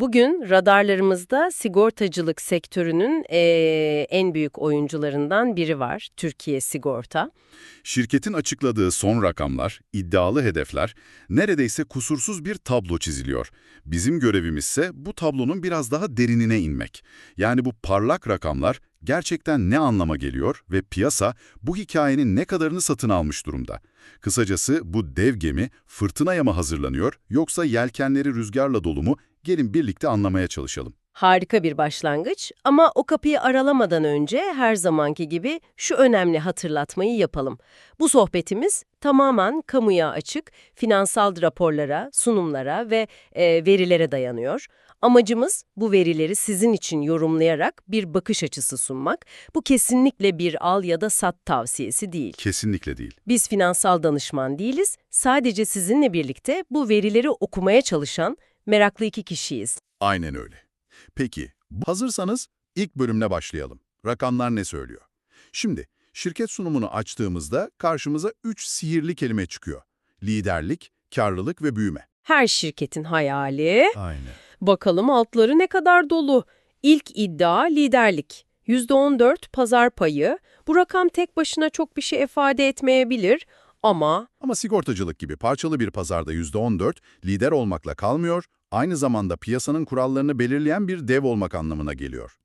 Bugün radarlarımızda sigortacılık sektörünün eee, en büyük oyuncularından biri var, Türkiye Sigorta. Şirketin açıkladığı son rakamlar, iddialı hedefler, neredeyse kusursuz bir tablo çiziliyor. Bizim görevimizse bu tablonun biraz daha derinine inmek. Yani bu parlak rakamlar gerçekten ne anlama geliyor ve piyasa bu hikayenin ne kadarını satın almış durumda? Kısacası bu dev gemi fırtınaya mı hazırlanıyor yoksa yelkenleri rüzgarla dolu mu? Gelin birlikte anlamaya çalışalım. Harika bir başlangıç ama o kapıyı aralamadan önce her zamanki gibi şu önemli hatırlatmayı yapalım. Bu sohbetimiz tamamen kamuya açık, finansal raporlara, sunumlara ve e, verilere dayanıyor. Amacımız bu verileri sizin için yorumlayarak bir bakış açısı sunmak. Bu kesinlikle bir al ya da sat tavsiyesi değil. Kesinlikle değil. Biz finansal danışman değiliz, sadece sizinle birlikte bu verileri okumaya çalışan meraklı iki kişiyiz. Aynen öyle. Peki, hazırsanız ilk bölümle başlayalım. Rakamlar ne söylüyor? Şimdi, şirket sunumunu açtığımızda karşımıza üç sihirli kelime çıkıyor. Liderlik, karlılık ve büyüme. Her şirketin hayali. Aynen. Bakalım altları ne kadar dolu. İlk iddia liderlik. %14 pazar payı. Bu rakam tek başına çok bir şey ifade etmeyebilir ama Ama sigortacılık gibi parçalı bir pazarda %14 lider olmakla kalmıyor, aynı zamanda piyasanın kurallarını belirleyen bir dev olmak anlamına geliyor.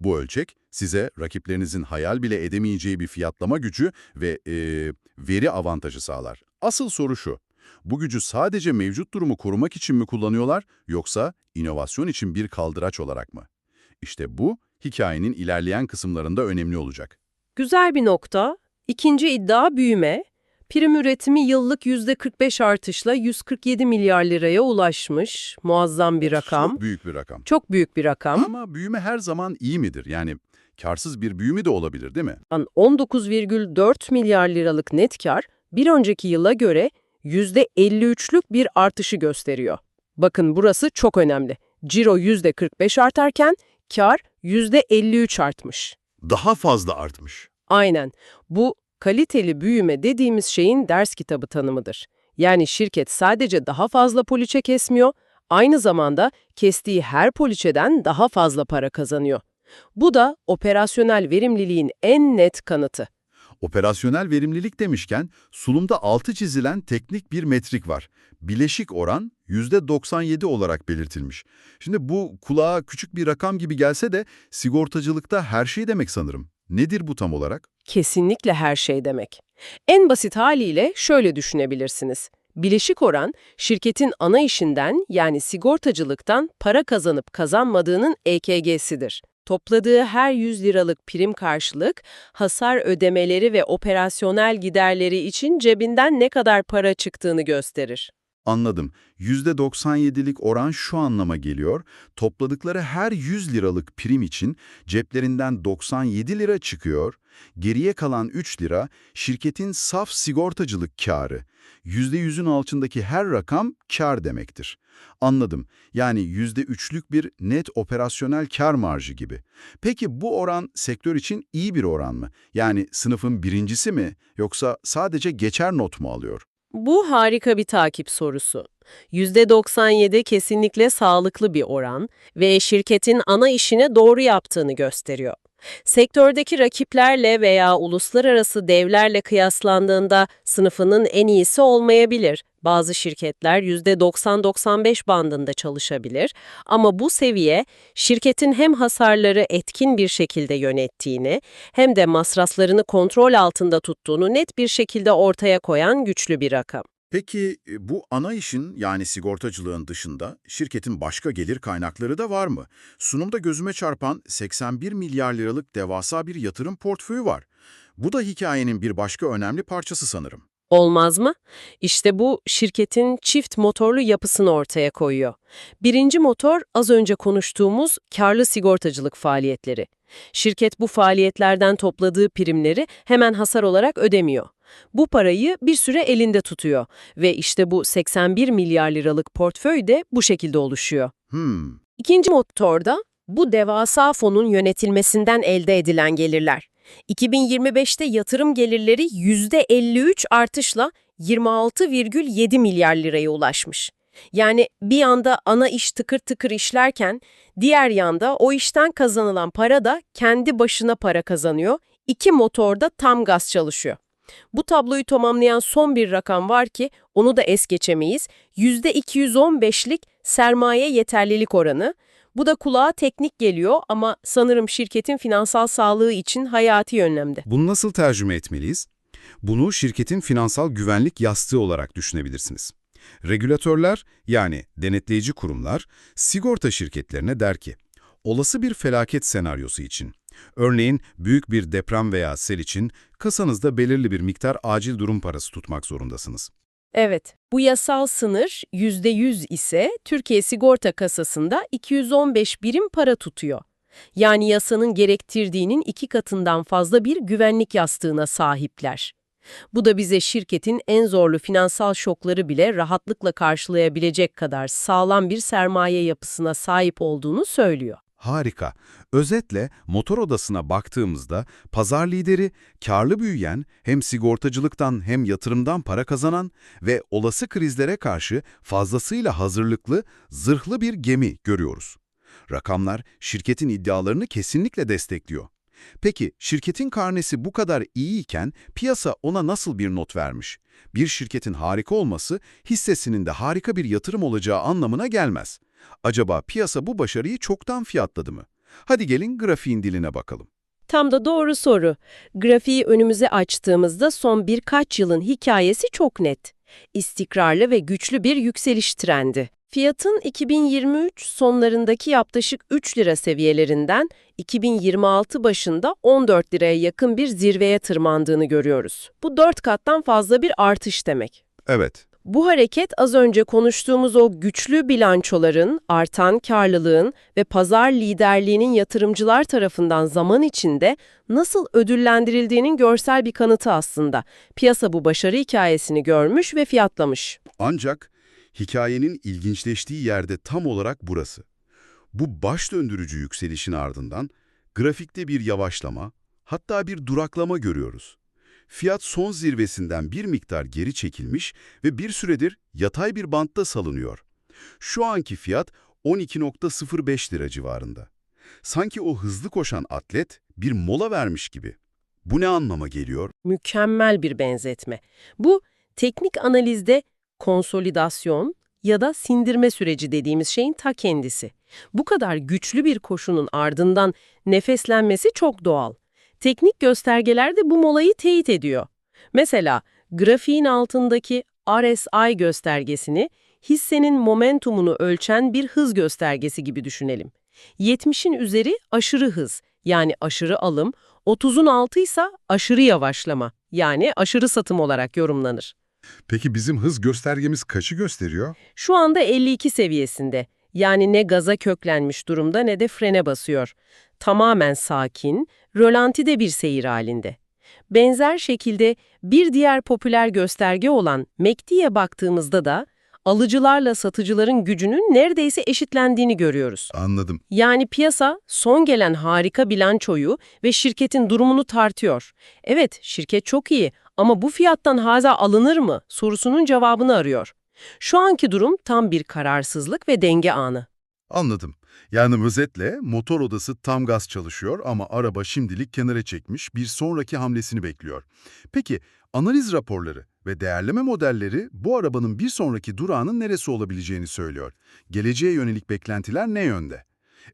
Bu ölçek size rakiplerinizin hayal bile edemeyeceği bir fiyatlama gücü ve eee, veri avantajı sağlar. Asıl soru şu, bu gücü sadece mevcut durumu korumak için mi kullanıyorlar yoksa inovasyon için bir kaldıraç olarak mı? İşte bu hikayenin ilerleyen kısımlarında önemli olacak. güzel bir nokta. İkinci iddia büyüme. Prim üretimi yıllık %45 artışla 147 milyar liraya ulaşmış. Muazzam bir rakam. Çok büyük bir rakam. Çok büyük bir rakam. Ama büyüme her zaman iyi midir? Yani karsız bir büyüme de olabilir değil mi? An 19,4 milyar liralık net kar bir önceki yıla göre %53'lük bir artışı gösteriyor. Bakın burası çok önemli. Ciro %45 artarken kar %53 artmış. Daha fazla artmış. Aynen. Bu kaliteli büyüme dediğimiz şeyin ders kitabı tanımıdır. Yani şirket sadece daha fazla poliçe kesmiyor, aynı zamanda kestiği her poliçeden daha fazla para kazanıyor. Bu da operasyonel verimliliğin en net kanıtı. Operasyonel verimlilik demişken sunumda altı çizilen teknik bir metrik var. Bileşik oran %97 olarak belirtilmiş. Şimdi bu kulağa küçük bir rakam gibi gelse de sigortacılıkta her şey demek sanırım. Nedir bu tam olarak? Kesinlikle her şey demek. En basit haliyle şöyle düşünebilirsiniz. Bileşik oran, şirketin ana işinden yani sigortacılıktan para kazanıp kazanmadığının EKG'sidir. Topladığı her 100 liralık prim karşılık, hasar ödemeleri ve operasyonel giderleri için cebinden ne kadar para çıktığını gösterir. Anladım. %97'lik oran şu anlama geliyor. Topladıkları her 100 liralık prim için ceplerinden 97 lira çıkıyor. Geriye kalan 3 lira şirketin saf sigortacılık karı. %100'ün altındaki her rakam kar demektir. Anladım. Yani %3'lük bir net operasyonel kar marjı gibi. Peki bu oran sektör için iyi bir oran mı? Yani sınıfın birincisi mi yoksa sadece geçer not mu alıyor? Bu harika bir takip sorusu. %97 kesinlikle sağlıklı bir oran ve şirketin ana işini doğru yaptığını gösteriyor. Sektördeki rakiplerle veya uluslararası devlerle kıyaslandığında sınıfının en iyisi olmayabilir. Bazı şirketler %90-95 bandında çalışabilir ama bu seviye şirketin hem hasarları etkin bir şekilde yönettiğini hem de masraflarını kontrol altında tuttuğunu net bir şekilde ortaya koyan güçlü bir rakam. Peki e, bu ana işin yani sigortacılığın dışında şirketin başka gelir kaynakları da var mı? Sunumda gözüme çarpan 81 milyar liralık devasa bir yatırım portföyü var. Bu da hikayenin bir başka önemli parçası sanırım. Olmaz mı? İşte bu şirketin çift motorlu yapısını ortaya koyuyor. Birinci motor az önce konuştuğumuz karlı sigortacılık faaliyetleri. Şirket bu faaliyetlerden topladığı primleri hemen hasar olarak ödemiyor. Bu parayı bir süre elinde tutuyor ve işte bu 81 milyar liralık portföy de bu şekilde oluşuyor. Hmm, İkinci motorda bu devasa fonun yönetilmesinden elde edilen gelirler. 2025'te yatırım gelirleri %53 artışla 26,7 milyar liraya ulaşmış. Yani bir yanda ana iş tıkır tıkır işlerken diğer yanda o işten kazanılan para da kendi başına para kazanıyor. İki motor da tam gaz çalışıyor. Bu tabloyu tamamlayan son bir rakam var ki onu da es geçemeyiz. %215'lik sermaye yeterlilik oranı. Bu da kulağa teknik geliyor ama sanırım şirketin finansal sağlığı için hayati önlemde. Bunu nasıl tercüme etmeliyiz? Bunu şirketin finansal güvenlik yastığı olarak düşünebilirsiniz. Regülatörler yani denetleyici kurumlar sigorta şirketlerine der ki, olası bir felaket senaryosu için, örneğin büyük bir deprem veya sel için kasanızda belirli bir miktar acil durum parası tutmak zorundasınız. Evet, bu yasal sınır %100 ise Türkiye Sigorta Kasası'nda 215 birim para tutuyor. Yani yasanın gerektirdiğinin iki katından fazla bir güvenlik yastığına sahipler. Bu da bize şirketin en zorlu finansal şokları bile rahatlıkla karşılayabilecek kadar sağlam bir sermaye yapısına sahip olduğunu söylüyor. Harika. Özetle motor odasına baktığımızda pazar lideri, karlı büyüyen, hem sigortacılıktan hem yatırımdan para kazanan ve olası krizlere karşı fazlasıyla hazırlıklı, zırhlı bir gemi görüyoruz. Rakamlar şirketin iddialarını kesinlikle destekliyor. Peki şirketin karnesi bu kadar iyiyken piyasa ona nasıl bir not vermiş? Bir şirketin harika olması hissesinin de harika bir yatırım olacağı anlamına gelmez. Acaba piyasa bu başarıyı çoktan fiyatladı mı? Hadi gelin grafiğin diline bakalım. Tam da doğru soru. Grafiği önümüze açtığımızda son birkaç yılın hikayesi çok net. İstikrarlı ve güçlü bir yükseliş trendi. Fiyatın 2023 sonlarındaki yaklaşık 3 lira seviyelerinden 2026 başında 14 liraya yakın bir zirveye tırmandığını görüyoruz. Bu 4 kattan fazla bir artış demek. Evet, Bu hareket az önce konuştuğumuz o güçlü bilançoların, artan karlılığın ve pazar liderliğinin yatırımcılar tarafından zaman içinde nasıl ödüllendirildiğinin görsel bir kanıtı aslında. Piyasa bu başarı hikayesini görmüş ve fiyatlamış. Ancak hikayenin ilginçleştiği yerde tam olarak burası. Bu baş döndürücü yükselişin ardından grafikte bir yavaşlama, hatta bir duraklama görüyoruz. Fiyat son zirvesinden bir miktar geri çekilmiş ve bir süredir yatay bir bantta salınıyor. Şu anki fiyat 12.05 lira civarında. Sanki o hızlı koşan atlet bir mola vermiş gibi. Bu ne anlama geliyor? Mükemmel bir benzetme. Bu teknik analizde konsolidasyon ya da sindirme süreci dediğimiz şeyin ta kendisi. Bu kadar güçlü bir koşunun ardından nefeslenmesi çok doğal. Teknik göstergeler de bu molayı teyit ediyor. Mesela grafiğin altındaki RSI göstergesini hissenin momentumunu ölçen bir hız göstergesi gibi düşünelim. 70'in üzeri aşırı hız yani aşırı alım, 30'un altı ise aşırı yavaşlama yani aşırı satım olarak yorumlanır. Peki bizim hız göstergemiz kaçı gösteriyor? Şu anda 52 seviyesinde. Yani ne gaza köklenmiş durumda ne de frene basıyor. Tamamen sakin, rölantide bir seyir halinde. Benzer şekilde bir diğer popüler gösterge olan MACD'ye baktığımızda da alıcılarla satıcıların gücünün neredeyse eşitlendiğini görüyoruz. Anladım. Yani piyasa son gelen harika bilançoyu ve şirketin durumunu tartıyor. Evet, şirket çok iyi ama bu fiyattan haza alınır mı sorusunun cevabını arıyor. Şu anki durum tam bir kararsızlık ve denge anı. Anladım. Yani özetle motor odası tam gaz çalışıyor ama araba şimdilik kenara çekmiş bir sonraki hamlesini bekliyor. Peki analiz raporları ve değerleme modelleri bu arabanın bir sonraki durağının neresi olabileceğini söylüyor. Geleceğe yönelik beklentiler ne yönde?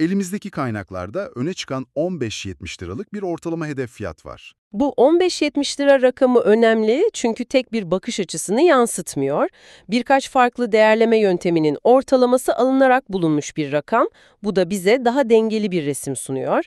Elimizdeki kaynaklarda öne çıkan 15-70 liralık bir ortalama hedef fiyat var. Bu 15.70 lira rakamı önemli çünkü tek bir bakış açısını yansıtmıyor. Birkaç farklı değerleme yönteminin ortalaması alınarak bulunmuş bir rakam. Bu da bize daha dengeli bir resim sunuyor.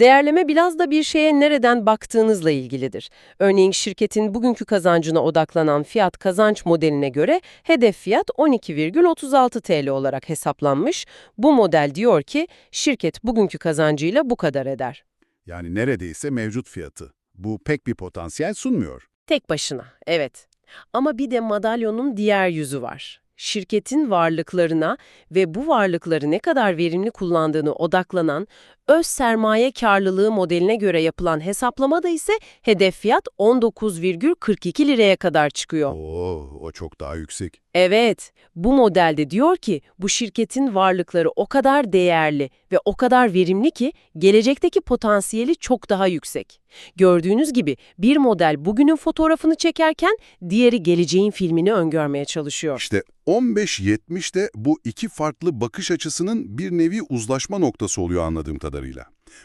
Değerleme biraz da bir şeye nereden baktığınızla ilgilidir. Örneğin şirketin bugünkü kazancına odaklanan fiyat kazanç modeline göre hedef fiyat 12,36 TL olarak hesaplanmış. Bu model diyor ki şirket bugünkü kazancıyla bu kadar eder. Yani neredeyse mevcut fiyatı. Bu pek bir potansiyel sunmuyor. Tek başına, evet. Ama bir de madalyonun diğer yüzü var. Şirketin varlıklarına ve bu varlıkları ne kadar verimli kullandığını odaklanan öz sermaye karlılığı modeline göre yapılan hesaplamada ise hedef fiyat 19,42 liraya kadar çıkıyor. Oo, o çok daha yüksek. Evet, bu modelde diyor ki bu şirketin varlıkları o kadar değerli ve o kadar verimli ki gelecekteki potansiyeli çok daha yüksek. Gördüğünüz gibi bir model bugünün fotoğrafını çekerken diğeri geleceğin filmini öngörmeye çalışıyor. İşte 15-70'de bu iki farklı bakış açısının bir nevi uzlaşma noktası oluyor anladığım kadarıyla.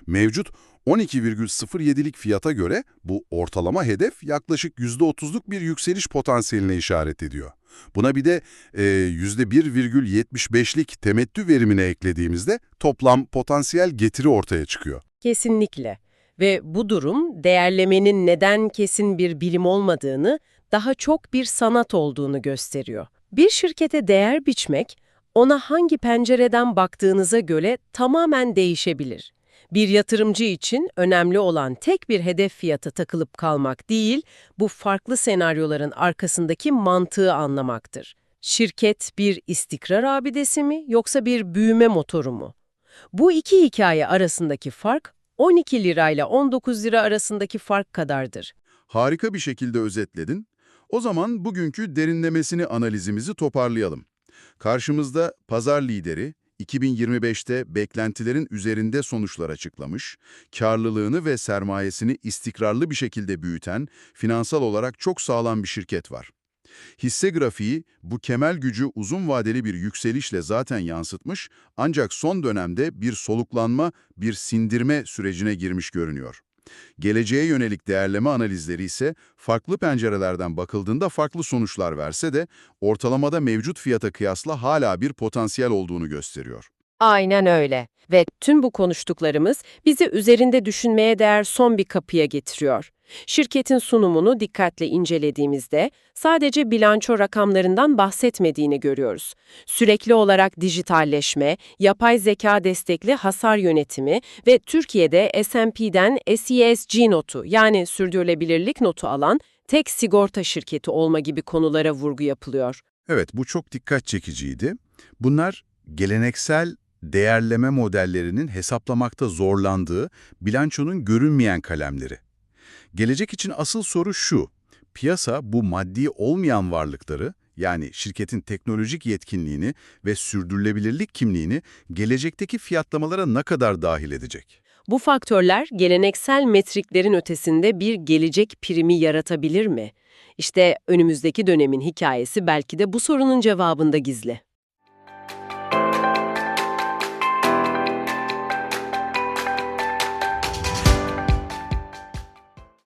Mevcut 12,07'lik fiyata göre bu ortalama hedef yaklaşık %30'luk bir yükseliş potansiyeline işaret ediyor. Buna bir de e, %1,75'lik temettü verimine eklediğimizde toplam potansiyel getiri ortaya çıkıyor. Kesinlikle. Ve bu durum değerlemenin neden kesin bir bilim olmadığını, daha çok bir sanat olduğunu gösteriyor. Bir şirkete değer biçmek, ona hangi pencereden baktığınıza göre tamamen değişebilir. Bir yatırımcı için önemli olan tek bir hedef fiyata takılıp kalmak değil, bu farklı senaryoların arkasındaki mantığı anlamaktır. Şirket bir istikrar abidesi mi yoksa bir büyüme motoru mu? Bu iki hikaye arasındaki fark 12 lirayla 19 lira arasındaki fark kadardır. Harika bir şekilde özetledin. O zaman bugünkü derinlemesini analizimizi toparlayalım. Karşımızda pazar lideri, 2025'te beklentilerin üzerinde sonuçlar açıklamış, karlılığını ve sermayesini istikrarlı bir şekilde büyüten, finansal olarak çok sağlam bir şirket var. Hisse grafiği bu kemal gücü uzun vadeli bir yükselişle zaten yansıtmış ancak son dönemde bir soluklanma, bir sindirme sürecine girmiş görünüyor. Geleceğe yönelik değerleme analizleri ise farklı pencerelerden bakıldığında farklı sonuçlar verse de ortalamada mevcut fiyata kıyasla hala bir potansiyel olduğunu gösteriyor. Aynen öyle. Ve tüm bu konuştuklarımız bizi üzerinde düşünmeye değer son bir kapıya getiriyor. Şirketin sunumunu dikkatle incelediğimizde sadece bilanço rakamlarından bahsetmediğini görüyoruz. Sürekli olarak dijitalleşme, yapay zeka destekli hasar yönetimi ve Türkiye'de S&P'den SESG notu yani sürdürülebilirlik notu alan tek sigorta şirketi olma gibi konulara vurgu yapılıyor. Evet, bu çok dikkat çekiciydi. Bunlar geleneksel değerleme modellerinin hesaplamakta zorlandığı bilançonun görünmeyen kalemleri. Gelecek için asıl soru şu, piyasa bu maddi olmayan varlıkları, yani şirketin teknolojik yetkinliğini ve sürdürülebilirlik kimliğini gelecekteki fiyatlamalara ne kadar dahil edecek? Bu faktörler geleneksel metriklerin ötesinde bir gelecek primi yaratabilir mi? İşte önümüzdeki dönemin hikayesi belki de bu sorunun cevabında gizli.